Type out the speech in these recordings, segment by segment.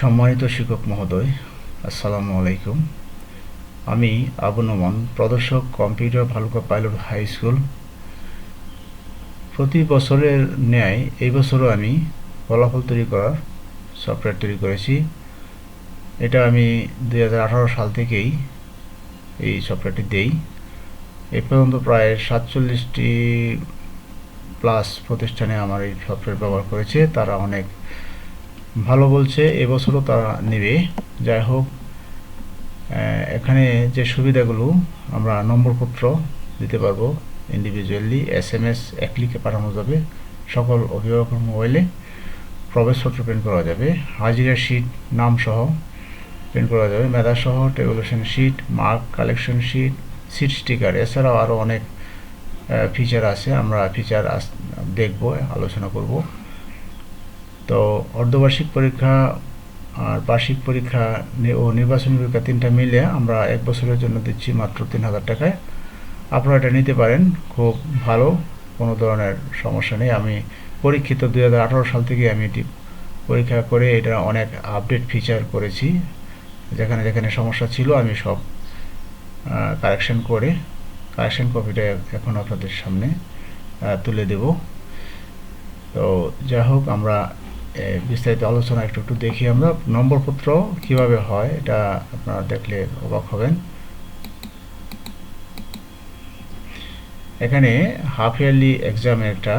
সম্মানিত শিক্ষক মহোদয়, আসসালামু আলাইকুম। আমি আবু নোমান প্রদর্শক computer Bhaluka pilot high school. প্রতি বছরের ন্যায় এই বছরও আমি ফলাফল তৈরি করার সফটওয়্যার তৈরি করেছি। এটা আমি দু হাজার আঠারো সাল থেকেই এই সফটওয়্যারটি দেই। এ পর্যন্ত প্রায় সাতচল্লিশটি প্লাস প্রতিষ্ঠানে আমার এই সফটওয়্যার ব্যবহার করেছে। তারা অনেক ভালো বলছে, এবছরও তারা নেবে। যাই হোক এখানে যে সুবিধাগুলো, আমরা নম্বরপত্র দিতে পারব ইন্ডিভিজুয়ালি এস এম এস এক লিখে পাঠানো যাবে। সকল অভিভাবকের মোবাইলে প্রবেশপত্র প্রিন্ট করা যাবে। হাজিরা শিট নাম সহ প্রিন্ট করা যাবে। মেধা সহ tabulation sheet mark collection sheet seat sticker এছাড়াও আরও অনেক ফিচার আছে। আমরা ফিচার দেখব, আলোচনা করব। তো অর্ধবার্ষিক পরীক্ষা আর বার্ষিক পরীক্ষা ও নির্বাচনী পরীক্ষা তিনটা মিলে আমরা এক বছরের জন্য দিচ্ছি মাত্র তিন হাজার টাকায়। আপনারা এটা নিতে পারেন, খুব ভালো, কোনো ধরনের সমস্যা নেই। আমি পরীক্ষিত দু হাজার আঠারো সাল থেকে আমি এটি পরীক্ষা করে এটা অনেক আপডেট ফিচার করেছি। যেখানে যেখানে সমস্যা ছিল আমি সব কারেকশন করে কারেকশন কপিটা এখন আপনাদের সামনে তুলে দেব। তো যাই হোক, আমরা বিস্তারিত আলোচনা একটু একটু দেখি আমরা। নম্বরপত্র কীভাবে হয়, এটা আপনারা দেখলে অবাক হবেন। এখানে হাফ ইয়ারলি এক্সামের একটা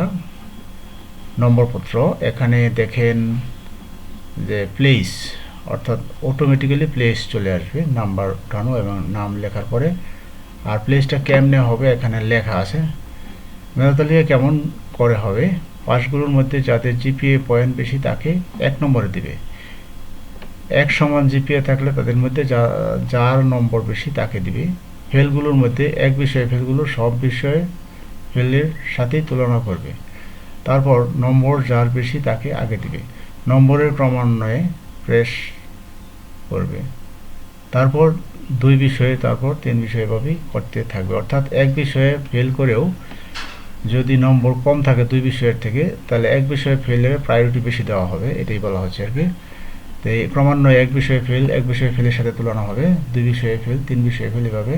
নম্বরপত্র। এখানে দেখেন যে প্লেস অর্থাৎ অটোমেটিক্যালি প্লেস চলে আসবে নাম্বার উঠানো এবং নাম লেখার পরে। আর প্লেসটা কেমনে হবে, এখানে লেখা আছে। মেধাতালিকা কেমন করে হবে? পাসগুলোর মধ্যে যাদের জিপিএ পয়েন্ট বেশি তাকে এক নম্বরে দিবে। এক সমান জিপিএ থাকলে তাদের মধ্যে যা, যার নম্বর বেশি তাকে দিবে। ফেলগুলোর মধ্যে এক বিষয়ে ফেলগুলো সব বিষয়ে ফেলের সাথেই তুলনা করবে। তারপর নম্বর যার বেশি তাকে আগে দিবে। নম্বরের ক্রমান্বয়ে প্রেস করবে। তারপর দুই বিষয়ে, তারপর তিন বিষয়ে এভাবেই করতে থাকবে। অর্থাৎ এক বিষয়ে ফেল করেও যদি নম্বর কম থাকে দুই বিষয়ের থেকে, তাহলে এক বিষয়ে ফেলের প্রায়োরিটি বেশি দেওয়া হবে, এটাই বলা হচ্ছে আর কি। তো এই ক্রমান্বয়ে এক বিষয়ে ফেল এক বিষয়ে ফেলের সাথে তুলনা হবে, দুই বিষয়ে ফেল তিন বিষয়ে ফেল এভাবে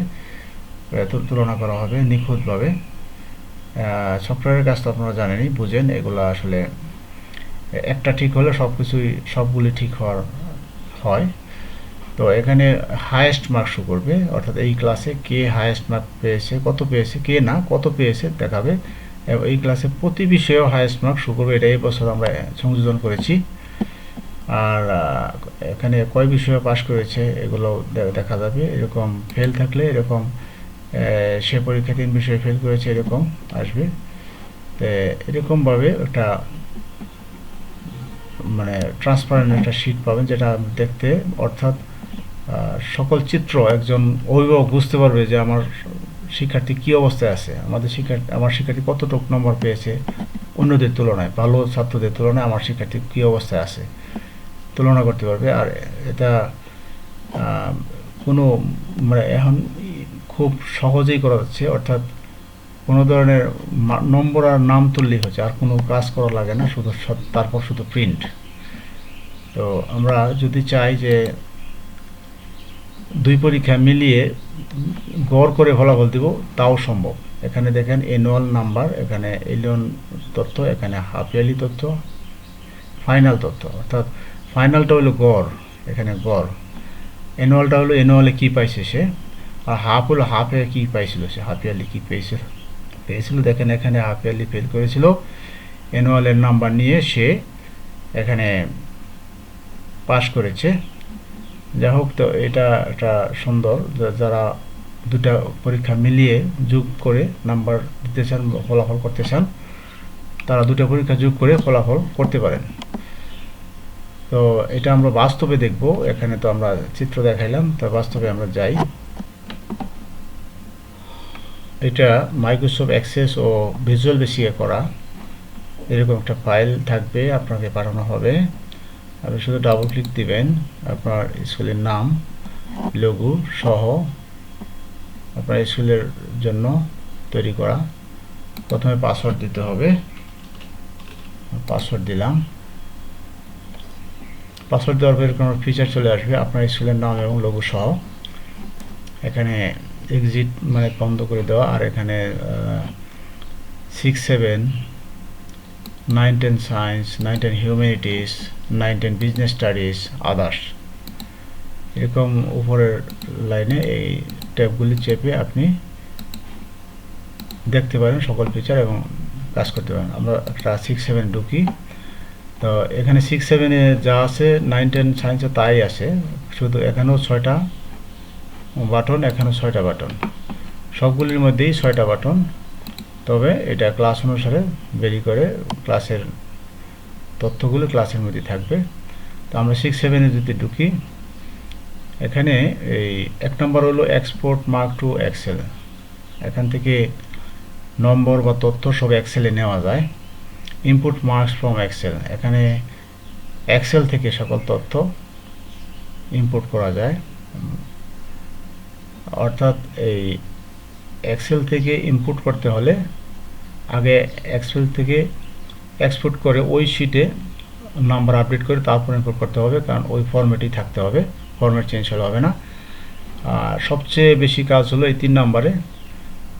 তুলনা করা হবে নিখুঁতভাবে। সফটওয়্যারের কাজ তো আপনারা জানেনই, বুঝেন, এগুলো আসলে একটা ঠিক হলে সব কিছুই সবগুলি ঠিক হওয়ার, হয়। তো এখানে হায়েস্ট মার্ক করবে, অর্থাৎ এই ক্লাসে কে হায়েস্ট মার্ক পেয়েছে, কত পেয়েছে, কে না, কত পেয়েছে দেখাবে। এবং এই ক্লাসে প্রতি বিষয়েও হায়েস্ট মার্ক শো করবে, এটা এই বছর আমরা সংযোজন করেছি। আর এখানে কয় বিষয়ে পাশ করেছে, এগুলো দেখা যাবে। এরকম ফেল থাকলে এরকম সে পরীক্ষা তিন বিষয়ে ফেল করেছে, এরকম আসবে। তো, এরকমভাবে একটা মানে ট্রান্সপারেন্ট একটা শিট পাবেন, যেটা দেখতে অর্থাৎ সকল চিত্র একজন অভিভাবক বুঝতে পারবে যে আমার শিক্ষার্থী কী অবস্থায় আছে, আমাদের শিক্ষার্থী আমার শিক্ষার্থী কতটুক নম্বর পেয়েছে অন্যদের তুলনায়, ভালো ছাত্রদের তুলনায় আমার শিক্ষার্থী কী অবস্থায় আছে, তুলনা করতে পারবে। আর এটা কোনো মানে এখন খুব সহজেই করা যাচ্ছে অর্থাৎ কোনো ধরনের নম্বর আর নাম তুললেই হচ্ছে, আর কোনো কাজ করা লাগে না, শুধু তারপর শুধু প্রিন্ট তো আমরা যদি চাই যে দুই পরীক্ষা মিলিয়ে গড় করে ফলাফল দিব, তাও সম্ভব। এখানে দেখেন এনুয়াল নাম্বার এখানে এলিয়ন তথ্য, এখানে হাফ ইয়ারলি তথ্য ফাইনাল তথ্য। অর্থাৎ ফাইনালটা হলো গড়, এখানে গড়। অ্যানুয়ালটা হলো অ্যানুয়ালে কী পাইছে সে? আর হাফ হলো হাফে কী পাইছিল সে? হাফ ইয়ারলি কী পেয়েছিল পেয়েছিল, দেখেন এখানে হাফ ইয়ারলি ফেল করেছিল। অ্যানুয়ালের নাম্বার নিয়ে সে এখানে পাস করেছে। যাই হোক তো এটা একটা সুন্দর যারা দুটা পরীক্ষা মিলিয়ে যোগ করে নাম্বার দিতে চান, ফলাফল করতে চান, তারা দুটা পরীক্ষা যোগ করে ফলাফল করতে পারেন। তো এটা আমরা বাস্তবে দেখব। এখানে তো আমরা চিত্র দেখাইলাম, তা বাস্তবে আমরা যাই। এটা মাইক্রোসফট অ্যাক্সেস ও ভিজুয়াল বেসিকে করা। এরকম একটা ফাইল থাকবে, আপনাকে পাঠানো হবে। আপনি শুধু ডাবল ক্লিক দিবেন, আপনার স্কুলের নাম লঘু সহ আপনার স্কুলের জন্য তৈরি করা। প্রথমে পাসওয়ার্ড দিতে হবে। পাসওয়ার্ড দিলাম। পাসওয়ার্ড দেওয়ার পর এরকম ফিচার চলে আসবে, আপনার স্কুলের নাম এবং লোগো সহ। এখানে এক্সিট মানে বন্ধ করে দেওয়া, আর এখানে six seven nine ten science nine ten humanities nine ten business studies, others. এরকম উপরের লাইনে এই ট্যাবগুলি চেপে আপনি দেখতে পারেন সকল ফিচার এবং কাজ করতে পারেন। আমরা একটা সিক্স সেভেন ঢুকি। তো এখানে সিক্স সেভেনে যা আছে নাইন টেন সায়েন্সে তাই আছে। শুধু এখানেও ছয়টা বাটন এখানেও ছয়টা বাটন সবগুলির মধ্যেই ছয়টা বাটন তবে এটা ক্লাস অনুসারে বেরি করে ক্লাসের তথ্যগুলো ক্লাসের মধ্যে থাকবে। তো আমরা সিক্স সেভেনে যদি ঢুকি, এখানে এই এক নম্বর হলো এক্সপোর্ট মার্ক টু এক্সেল এখান থেকে নম্বর বা তথ্য সব এক্সেলে নেওয়া যায়। ইনপুট মার্কস ফ্রম এক্সেল এখানে এক্সেল থেকে সকল তথ্য ইনপুট করা যায়। অর্থাৎ এই এক্সেল থেকে ইনপুট করতে হলে আগে এক্সেল থেকে এক্সপোর্ট করে ওই শিটে নাম্বার আপডেট করে তারপর ইনপুট করতে হবে, কারণ ওই ফর্মেটেই থাকতে হবে ফর্মেট চেঞ্জ হলে হবে না। আর সবচেয়ে বেশি কাজ হলো এই তিন নম্বরে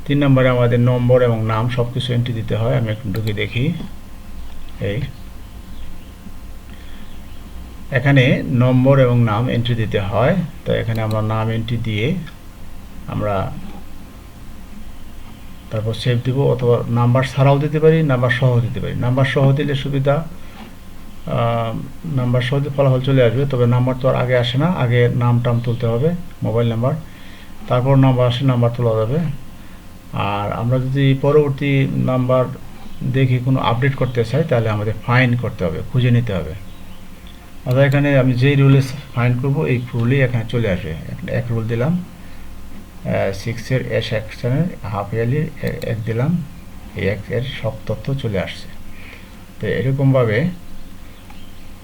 তিন নম্বরে আমাদের নম্বর এবং নাম সব কিছু এন্ট্রি দিতে হয়, আমি একটু ঢুকে দেখি। এই। এখানে নম্বর এবং নাম এন্ট্রি দিতে হয়, তো এখানে আমরা নাম এন্ট্রি দিয়ে আমরা তারপর সেভ দিব অথবা নাম্বার ছাড়াও দিতে পারি নাম্বার সহ দিতে পারি। নাম্বার সহ দিলে সুবিধা নাম্বার সহ ফলাফল চলে আসবে, তবে নাম্বার তো আর আগে আসে না, আগে নাম টাম তুলতে হবে মোবাইল নাম্বার তারপর নাম্বার আসে নাম্বার তোলা যাবে। আর আমরা যদি পরবর্তী নাম্বার দেখে কোনো আপডেট করতে চাই, তাহলে আমাদের ফাইন করতে হবে, খুঁজে নিতে হবে। অর্থাৎ এখানে আমি যেই রুলে ফাইন করব, এই রুলেই এখানে চলে আসবে। এক রুল দিলাম। সিক্সের এস সেকশনের হাফ ইয়ারলি এক দিলাম, এই এক এর সব তথ্য চলে আসছে। তো এরকমভাবে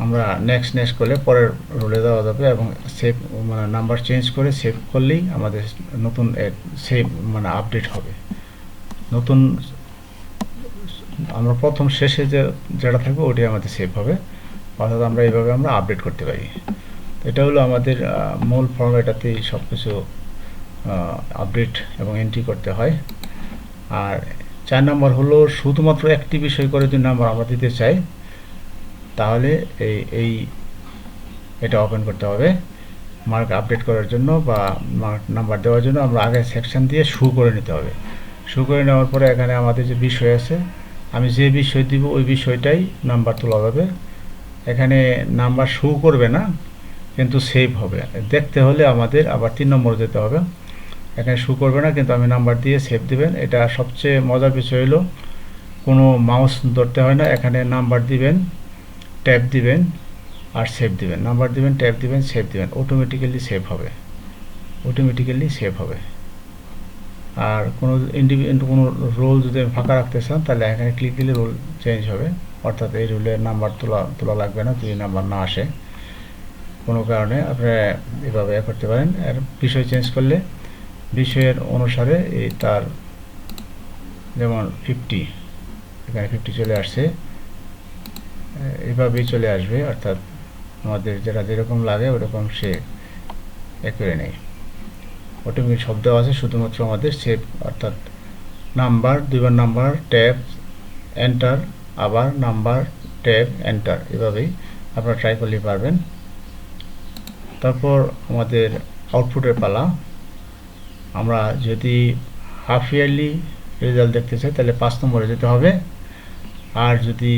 আমরা নেক্সট নেক্সট করলে পরের রোলে দেওয়া যাবে এবং সেভ মানে নাম্বার চেঞ্জ করে সেভ করলেই আমাদের নতুন সেভ মানে আপডেট হবে। নতুন, আমরা প্রথম শেষে যে, যেটা থাকবে ওটাই আমাদের সেভ হবে। অর্থাৎ আমরা এইভাবে আমরা আপডেট করতে পারি। এটা হলো আমাদের মূল ফর্ম এটাতেই সব কিছু আপডেট এবং এন্ট্রি করতে হয়। আর চার নম্বর হলো শুধুমাত্র একটি বিষয় করে যদি নাম্বার আমরা দিতে চাই, তাহলে এই এই এটা ওপেন করতে হবে। মার্ক আপডেট করার জন্য বা মার্ক নাম্বার দেওয়ার জন্য আমরা আগে সেকশন দিয়ে শু করে নিতে হবে। শু করে নেওয়ার পরে এখানে আমাদের যে বিষয় আছে, আমি যে বিষয় দিব ওই বিষয়টাই নাম্বার তোলা হবে। এখানে নাম্বার শু করবে না, কিন্তু সেভ হবে। দেখতে হলে আমাদের আবার তিন নম্বরে যেতে হবে। এখানে শু করবে না, কিন্তু আমি নাম্বার দিয়ে সেভ দিবেন। এটা সবচেয়ে মজার বিষয় হলো, কোনো মাউস ধরতে হয় না, এখানে নাম্বার দিবেন ট্যাপ দিবেন, আর সেভ দিবেন। নাম্বার দিবেন ট্যাপ দিবেন সেভ দিবেন। অটোমেটিক্যালি সেভ হবে। অটোমেটিক্যালি সেভ হবে। আর কোনো ইন্ডিভিজুয়াল কোনো রোল যদি আমি ফাঁকা রাখতে চান, তাহলে এখানে ক্লিক দিলে রোল চেঞ্জ হবে। অর্থাৎ এই রোলের নাম্বার তোলা তোলা লাগবে না, যদি নাম্বার না আসে। কোনো কারণে আপনারা এভাবে এ করতে পারেন। আর বিষয় চেঞ্জ করলে বিষয়ের অনুসারে এই তার যেমন ফিফটি এখানে ফিফটি চলে আসছে এভাবেই চলে আসবে, অর্থাৎ আমাদের যেটা যেরকম লাগে ওরকম সে এ করে নেয়। অটোমেটিক শব্দ আছে, শুধুমাত্র আমাদের সেভ অর্থাৎ নাম্বার দুইবার নাম্বার ট্যাব এন্টার আবার নাম্বার ট্যাব এন্টার এভাবেই আপনারা ট্রাই করলে পারবেন। তারপর আমাদের আউটপুটের পালা। আমরা যদি হাফ ইয়ারলি রেজাল্ট দেখতে চাই, তাহলে পাঁচ নম্বরে যেতে হবে। আর যদি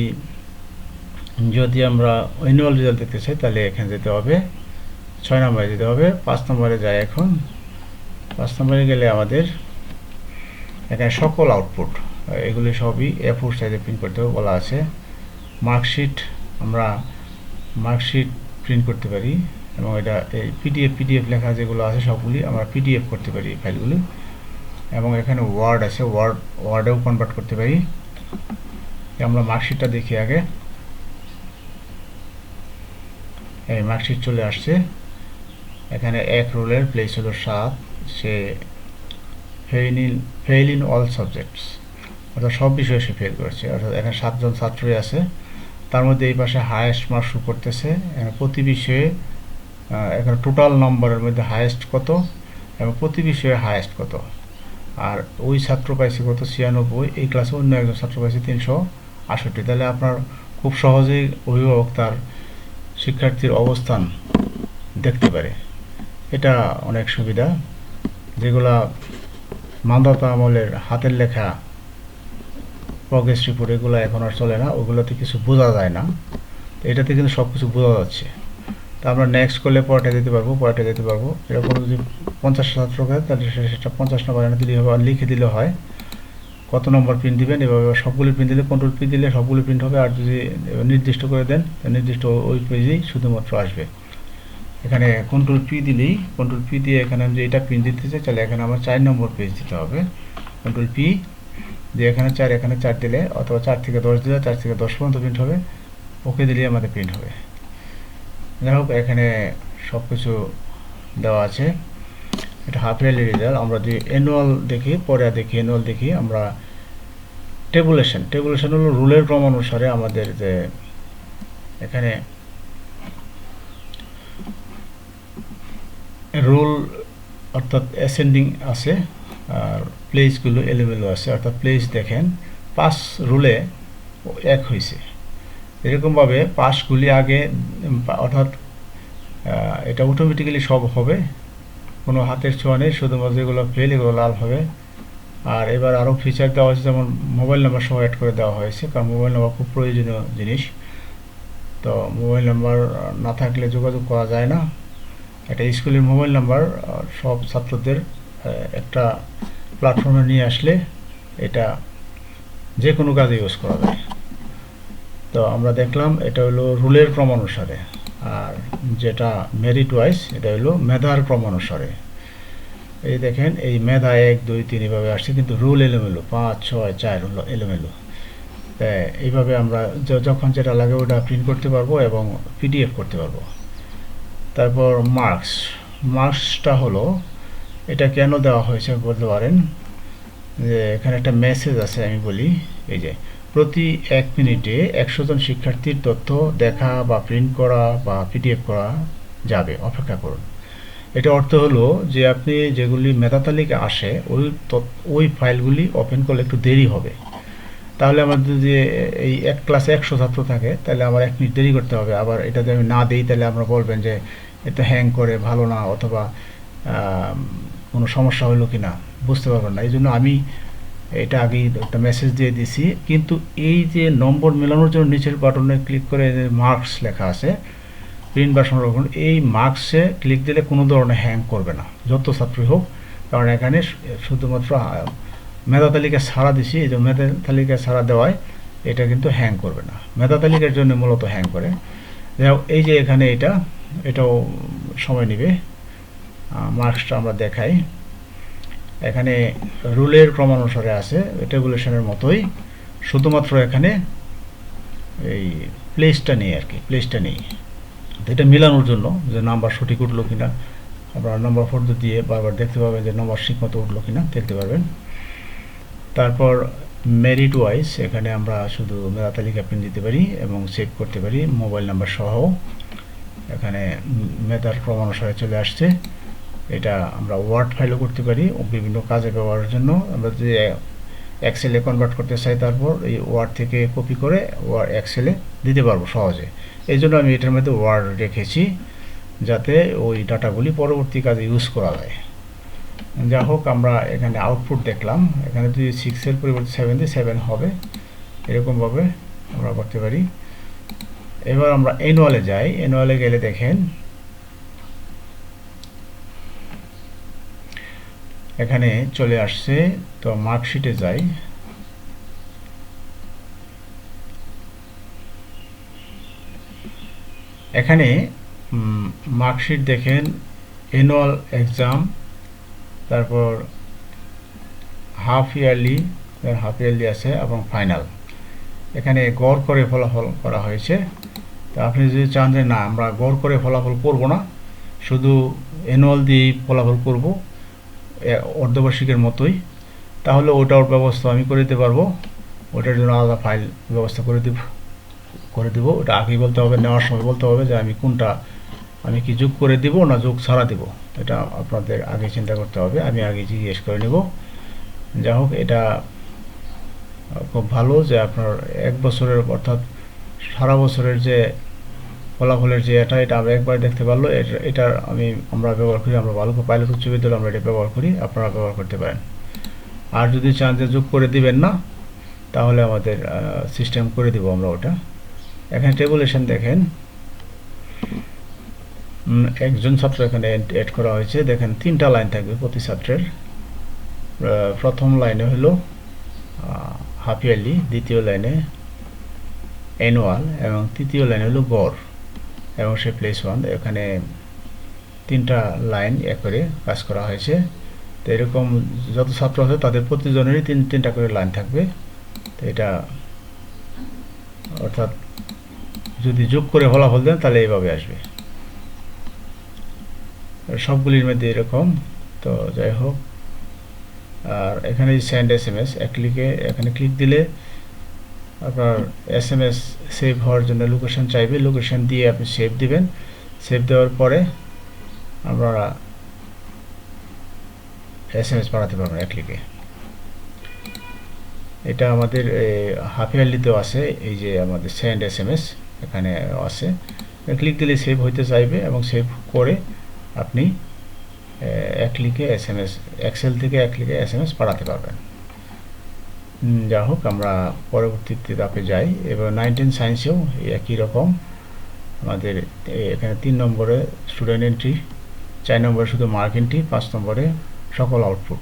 যদি আমরা অ্যানুয়াল রেজাল্ট দেখতে চাই, তাহলে এখানে যেতে হবে। ছয় নম্বরে যেতে হবে। পাঁচ নম্বরে যায় এখন। পাঁচ নম্বরে গেলে আমাদের এখানে সকল আউটপুট এগুলি সবই এ ফোর সাইজে প্রিন্ট করতে হবে বলা আছে। মার্কশিট আমরা মার্কশিট প্রিন্ট করতে পারি। এবং এটা, এই পিডিএফ পিডিএফ লেখা যেগুলো আছে সবগুলি আমরা পিডিএফ করতে পারি এই ফাইলগুলি। এবং এখানে ওয়ার্ড আছে ওয়ার্ড ওয়ার্ডেও কনভার্ট করতে পারি। আমরা মার্কশিটটা দেখি আগে। এই মার্কশিট চলে আসছে। এখানে এক রোলের প্লেস হলো সাত। সে fail in fail in all subjects অর্থাৎ সব বিষয়ে সে ফেল করেছে। অর্থাৎ এখানে সাতজন ছাত্রই আছে। তার মধ্যে এই পাশে হায়েস্ট মার্কস করতেছে। প্রতি বিষয়ে এখানে টোটাল নম্বরের মধ্যে হায়েস্ট কত এবং প্রতি বিষয়ে হায়েস্ট কত? আর ওই ছাত্র পাইছে কত? ছিয়ানব্বই। এই ক্লাসে অন্য একজন ছাত্র পাইছে তিনশো আষট্টি তাহলে আপনার খুব সহজেই অভিভাবক তার শিক্ষার্থীর অবস্থান দেখতে পারে। এটা অনেক সুবিধা। যেগুলা মান্দাতা আমলের হাতের লেখা প্রগ্রেস রিপোর্ট এগুলো এখন আর চলে না। ওগুলোতে কিছু বোঝা যায় না। এটাতে কিন্তু সব কিছু বোঝা যাচ্ছে। তা আমরা নেক্সট করলে পরটা দিতে পারব, পরটা দিতে পারব। এরকম যদি পঞ্চাশ ছাত্র হয় তাহলে সেটা পঞ্চাশ নম্বর এনে দিলে লিখে দিলে হয়। কত নম্বর প্রিন্ট দিবেন, এভাবে সবগুলো প্রিন্ট দিলে কন্ট্রোল পি দিলে সবগুলো প্রিন্ট হবে, আর যদি নির্দিষ্ট করে দেন নির্দিষ্ট ওই পেজেই শুধুমাত্র আসবে। এখানে কন্ট্রোল পি দিলেই কন্ট্রোল পি দিয়ে এখানে আমি যে এটা প্রিন্ট দিতে চাই, তাহলে এখানে আমার চার নম্বর পেজ দিতে হবে। কন্ট্রোল পি দিয়ে এখানে চার এখানে চার দিলে, অথবা চার থেকে দশ দিলে, চার থেকে দশ পর্যন্ত প্রিন্ট হবে। ওকে দিলেই আমাদের প্রিন্ট হবে। যাই হোক, এখানে সব কিছু দেওয়া আছে। এটা হাফ ইয়ারলি রেজাল্ট আমরা যদি অ্যানুয়াল দেখি, পরে দেখি অ্যানুয়াল দেখি, আমরা টেবুলেশন টেবুলেশন হলো রুলের ক্রম অনুসারে আমাদের যে এখানে রুল অর্থাৎ অ্যাসেন্ডিং আছে, আর প্লেসগুলো এলোমেলো আছে। অর্থাৎ প্লেস দেখেন পাস রুলে এক হয়েছে এরকমভাবে পাসগুলি আগে অর্থাৎ এটা অটোমেটিক্যালি সব হবে। কোনো হাতের ছোঁয়া নেই, শুধুমাত্র যেগুলো ফেল এগুলো লাল হবে। আর এবার আরও ফিচার দেওয়া হয়েছে, যেমন মোবাইল নাম্বার সহ অ্যাড করে দেওয়া হয়েছে, কারণ মোবাইল নাম্বার খুব প্রয়োজনীয় জিনিস। তো মোবাইল নাম্বার না থাকলে যোগাযোগ করা যায় না। একটা স্কুলের মোবাইল নাম্বার সব ছাত্রদের একটা প্ল্যাটফর্মে নিয়ে আসলে এটা যে কোনো কাজে ইউজ করা যায়। তো আমরা দেখলাম এটা হলো রুলের ক্রম অনুসারে, আর যেটা মেরিট ওয়াইজ এটা হলো মেধার ক্রম অনুসারে। এই দেখেন, এই মেধা এক, দুই, তিন এভাবে আসছে, কিন্তু রুল এলোমেলো, পাঁচ, ছয়, চার হলো এলোমেলো। এইভাবে আমরা যখন যেটা লাগে ওটা প্রিন্ট করতে পারব এবং পিডিএফ করতে পারব। তারপর মার্কস মার্কসটা হলো, এটা কেন দেওয়া হয়েছে বলতে পারেন? যে এখানে একটা মেসেজ আছে, আমি বলি, এই যে প্রতি এক মিনিটে একশো জন শিক্ষার্থীর তথ্য দেখা বা প্রিন্ট করা বা পিডিএফ করা যাবে। অপেক্ষা করুন। এটা অর্থ হলো যে আপনি যেগুলি মেধা তালিকা আসে, ওই ওই ফাইলগুলি ওপেন করলে একটু দেরি হবে। তাহলে আমার যদি এই এক ক্লাসে একশো ছাত্র থাকে, তাহলে আমার এক মিনিট দেরি করতে হবে। আবার এটা যদি আমি না দিই, তাহলে আমরা বলবেন যে এটা হ্যাং করে ভালো না অথবা কোনো সমস্যা হলো কি না বুঝতে পারবেন না। এই জন্য আমি এটা আগেই একটা মেসেজ দিয়ে দিছি। কিন্তু এই যে নম্বর মেলানোর জন্য নিচের বাটনে ক্লিক করে মার্কস লেখা আছে প্রিন্ট বা সংরক্ষণ এই মার্কসে ক্লিক দিলে কোনো ধরনের হ্যাং করবে না, যত ছাত্রী হোক। কারণ এখানে শুধুমাত্র মেধা তালিকা ছাড়া দিছি, এই যে মেধা তালিকা ছাড়া দেওয়ায় এটা কিন্তু হ্যাং করবে না। মেধা তালিকার জন্য মূলত হ্যাং করে। এই যে এখানে এটা, এটাও সময় নেবে। মার্কসটা আমরা দেখাই। এখানে রুলের ক্রমানুসারে আছে, রেগুলেশনের মতোই। শুধুমাত্র এখানে এই প্লেসটা নেই আর কি প্লেসটা নেই। এটা মিলানোর জন্য যে নাম্বার সঠিক উঠল কিনা, আপনারা নাম্বার ফোর দিয়ে বারবার দেখতে পাবেন যে নাম্বার ঠিক মতো উঠল কিনা, দেখতে পারবেন। তারপর মেরিট ওয়াইজ এখানে আমরা শুধু মেধা তালিকা প্রিন্ট দিতে পারি এবং সেভ করতে পারি মোবাইল নাম্বার সহ। এখানে মেধার ক্রমানুসারে চলে আসছে। এটা আমরা ওয়ার্ড ফাইলও করতে পারি বিভিন্ন কাজে ব্যবহারের জন্য। আমরা যদি এক্সেলে কনভার্ট করতে চাই তারপর এই ওয়ার্ড থেকে কপি করে ওয়ার্ড এক্সেলে দিতে পারব সহজে। এই জন্য আমি এটার মধ্যে ওয়ার্ড রেখেছি যাতে ওই ডাটাগুলি পরবর্তী কাজে ইউজ করা যায়। যা হোক, আমরা এখানে আউটপুট দেখলাম। এখানে যদি সিক্সের পরিবর্তে সেভেন দিয়ে সেভেন হবে। এরকমভাবে আমরা করতে পারি। এবার আমরা অ্যানুয়ালে যাই। অ্যানুয়ালে গেলে দেখেন এখানে চলে আসছে, তো মার্কশিটে যাই। এখানে মার্কশিট দেখেন অ্যানুয়াল এক্সাম তারপর হাফ ইয়ারলি হাফ ইয়ারলি আছে, এবং ফাইনাল এখানে গড় করে ফলাফল করা হয়েছে। তো আপনি যদি চান যে না, আমরা গড় করে ফলাফল করব না, শুধু অ্যানুয়াল দিয়েই ফলাফল করব অর্ধবার্ষিকের মতোই। তাহলে ওটার ব্যবস্থা আমি করে দিতে পারব। ওটার জন্য আলাদা ফাইল ব্যবস্থা করে দেব, করে দিব। ওটা আগেই বলতে হবে, নেওয়ার সময় বলতে হবে যে আমি কোনটা, আমি কি যোগ করে দিব না যোগ ছাড়া দিব। এটা আপনাদের আগে চিন্তা করতে হবে, আমি আগে জিজ্ঞেস করে নেব। যা হোক, এটা খুব ভালো যে আপনার এক বছরের অর্থাৎ সারা বছরের যে ফলাফলের যে এটা এটা আমরা একবার দেখতে পারল। এটা এটা আমি, আমরা ব্যবহার করি, আমরা ভালো পাইলট উচ্চ বিদ্যালয়ে আমরা এটা ব্যবহার করি, আপনারা ব্যবহার করতে পারেন। আর যদি চান যে যোগ করে দিবেন না, তাহলে আমাদের সিস্টেম করে দিব আমরা ওটা। এখানে টেবুলেশন দেখেন। একজন ছাত্র এখানে অ্যাড করা হয়েছে। দেখেন, তিনটা লাইন থাকবে প্রতি ছাত্রের। প্রথম লাইনে হলো হাফ ইয়ারলি, দ্বিতীয় লাইনে অ্যানুয়াল এবং তৃতীয় লাইনে হলো গড়। এবং সে প্লেস ওয়ান এখানে তিনটা লাইন এক করে কাজ করা হয়েছে। তো এরকম যত ছাত্র আছে, তাদের প্রতিজনেরই তিন, তিনটা করে লাইন থাকবে। তো এটা অর্থাৎ যদি যোগ করে ফলাফল দেন, তাহলে এইভাবে আসবে। সবগুলির মধ্যে এরকম। তো যাই হোক, আর এখানে সেন্ড এস এম এস এক ক্লিকে এখানে ক্লিক দিলে আপনার এস এম এস সেভ হওয়ার জন্য লোকেশন চাইবে। লোকেশন দিয়ে আপনি সেভ দিবেন। সেভ দেওয়ার পরে আপনারা এস এম এস পাঠাতে পারবেন এক ক্লিকে এটা আমাদের হাফ ইয়ারলিতেও আছে। এই যে আমাদের সেন্ড এস এম এস এখানে আছে। ক্লিক দিলে সেভ হইতে চাইবে এবং সেভ করে আপনি এক ক্লিকে এস এম এস এক্সেল থেকে এক ক্লিকে এস এম এস পাঠাতে পারবেন। যা হোক আমরা পরবর্তীতে ধাপে যাই। এবার নাইনটিন সায়েন্সেও একই রকম। আমাদের এখানে তিন নম্বরে স্টুডেন্ট এন্ট্রি, চার নম্বরে শুধু মার্ক এন্ট্রি, পাঁচ নম্বরে সকল আউটপুট।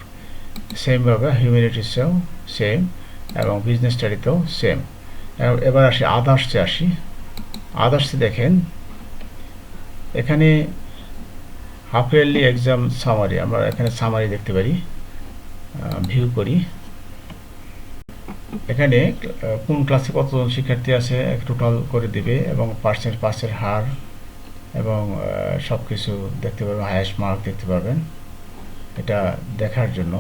সেমভাবে হিউম্যানিটিসেও সেম এবং বিজনেস স্টাডিতেও সেম। এবার আসি আদার্সে আসি। আদার্সে দেখেন, এখানে হাফ ইয়ারলি এক্সাম সামারি, আমরা এখানে সামারি দেখতে পারি ভিউ করি। এখানে কোন ক্লাসে কতজন শিক্ষার্থী আছে টোটাল করে দিবে এবং পার্সেন্ট পাসের হার এবং সব কিছু দেখতে পাবেন হায়েস্ট মার্ক দেখতে পাবেন এটা দেখার জন্য।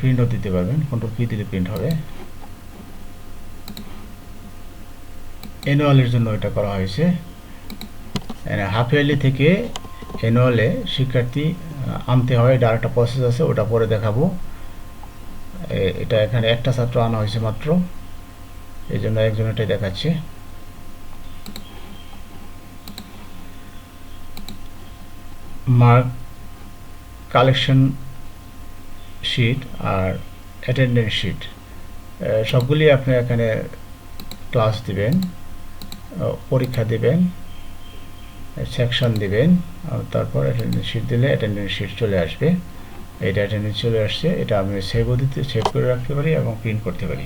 প্রিন্টও দিতে পারবেন কন্ট্রোল পি দিলে প্রিন্ট হবে। অ্যানুয়ালের জন্য এটা করা হয়েছে। হাফ ইয়ারলি থেকে অ্যানুয়ালে শিক্ষার্থী আনতে হয় এটা প্রসেস আছে, ওটা পরে দেখাবো। এটা এখানে একটা ছাত্র আনা হয়েছে মাত্র। এই জন্য একজন এটাই দেখাচ্ছে। মার্ক কালেকশন শিট আর অ্যাটেন্ডেন্স শিট সবগুলি আপনি এখানে ক্লাস দিবেন পরীক্ষা দিবেন, সেকশন দিবেন তারপর অ্যাটেন্ডেন্স শিট দিলে অ্যাটেন্ডেন্স শিট চলে আসবে। এটা অ্যাটেন্ডেন্স চলে আসছে, এটা আমি সেভও দিতে সেভ করে রাখতে পারি এবং প্রিন্ট করতে পারি।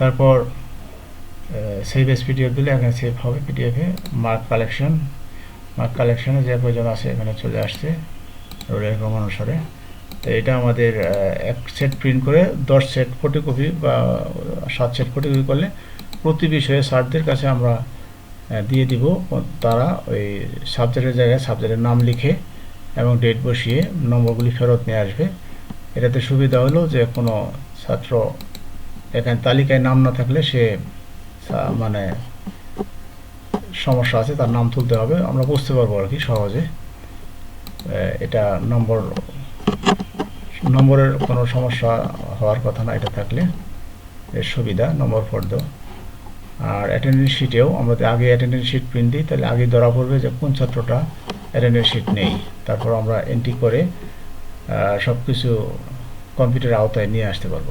তারপর সেভ এস পিডিএফ দিলে এখানে সেভ হবে পিডিএফে মার্ক কালেকশন মার্ক কালেকশনে যে প্রয়োজন আছে এখানে চলে আসছে রোল এরকম অনুসারে। তো এটা আমাদের এক সেট প্রিন্ট করে দশ সেট ফটোকপি বা সাত সেট ফটোকপি করলে প্রতি বিষয়ে স্যারদের কাছে আমরা দিয়ে দিব তারা ওই সাবজেক্টের জায়গায় সাবজেক্টের নাম লিখে এবং ডেট বসিয়ে নম্বরগুলি ফেরত নিয়ে আসবে। এটাতে সুবিধা হলো যে কোনো ছাত্র এখানে তালিকায় নাম না থাকলে সে মানে সমস্যা আছে, তার নাম তুলতে হবে। আমরা বুঝতে পারব আর কি সহজে। এটা নম্বর, নম্বরের কোনো সমস্যা হওয়ার কথা না, এটা থাকলে সুবিধা, নম্বর ফর্দ। আর অ্যাটেন্ডেন্স শিটেও আমরা আগে অ্যাটেন্ডেন্স শিট প্রিন্ট দিই, তাহলে আগে ধরা পড়বে যে কোন ছাত্রটা অ্যাটেন্ডেন্স শিট নেই। তারপর আমরা এন্ট্রি করে সব কিছু কম্পিউটার আওতায় নিয়ে আসতে পারব।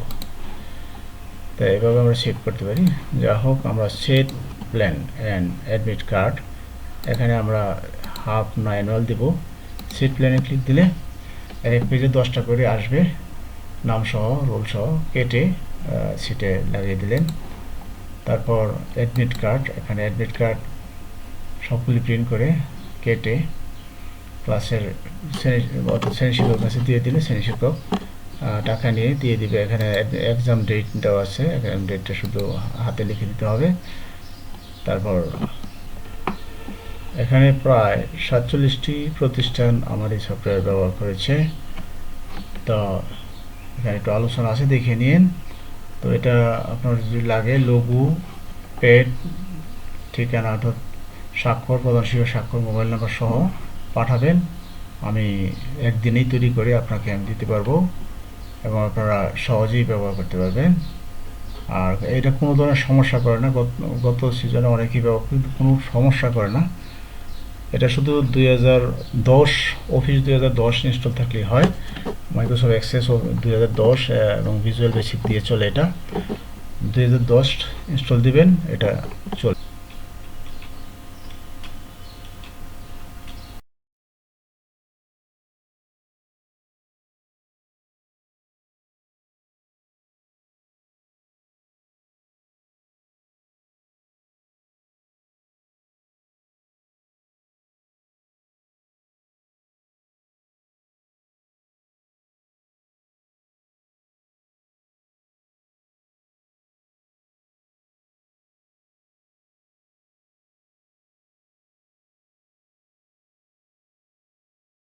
তো এভাবে আমরা সেট করতে পারি। যা হোক, আমরা set plan and admit card এখানে আমরা হাফ না অ্যানুয়াল দেবো। সেট প্ল্যানে ক্লিক দিলে এক পেজে দশটা করে আসবে। নামসহ রোলসহ কেটে সিটে লাগিয়ে দিলেন। তারপর অ্যাডমিট কার্ড এখানে অ্যাডমিট কার্ড সবগুলি প্রিন্ট করে কেটে ক্লাসের শ্রেণি শিক্ষক কাছে দিয়ে দিলে শ্রেণি শিক্ষক টাকা নিয়ে দিয়ে দিবে। এখানে এক্সাম ডেট দেওয়া আছে। এক্সাম ডেটটা শুধু হাতে লিখে দিতে হবে। তারপর এখানে প্রায় সাতচল্লিশটি প্রতিষ্ঠান আমার এই সফটওয়্যার ব্যবহার করেছে। তো এখানে একটু আলোচনা আছে, দেখে নিন। তো এটা আপনার যদি লাগে, লঘু, পেড, ঠিকানা অর্থাৎ স্বাক্ষর শিক্ষক স্বাক্ষর মোবাইল নাম্বার সহ পাঠাবেন। আমি একদিনেই তৈরি করে আপনাকে আমি দিতে পারব এবং আপনারা সহজেই ব্যবহার করতে পারবেন। আর এটা কোনো ধরনের সমস্যা করে না। গত গত সিজনে অনেকেই ব্যবহার কিন্তু কোনো সমস্যা করে না। এটা শুধু দুই হাজার দশ অফিস দুই হাজার দশ ইনস্টল থাকলেই হয়। মাইক্রোসফট অ্যাক্সেস দুই হাজার দশ এবং ভিজুয়াল বেসিক দিয়ে চলে এটা। দুই হাজার দশ ইনস্টল দিবেন, এটা চলে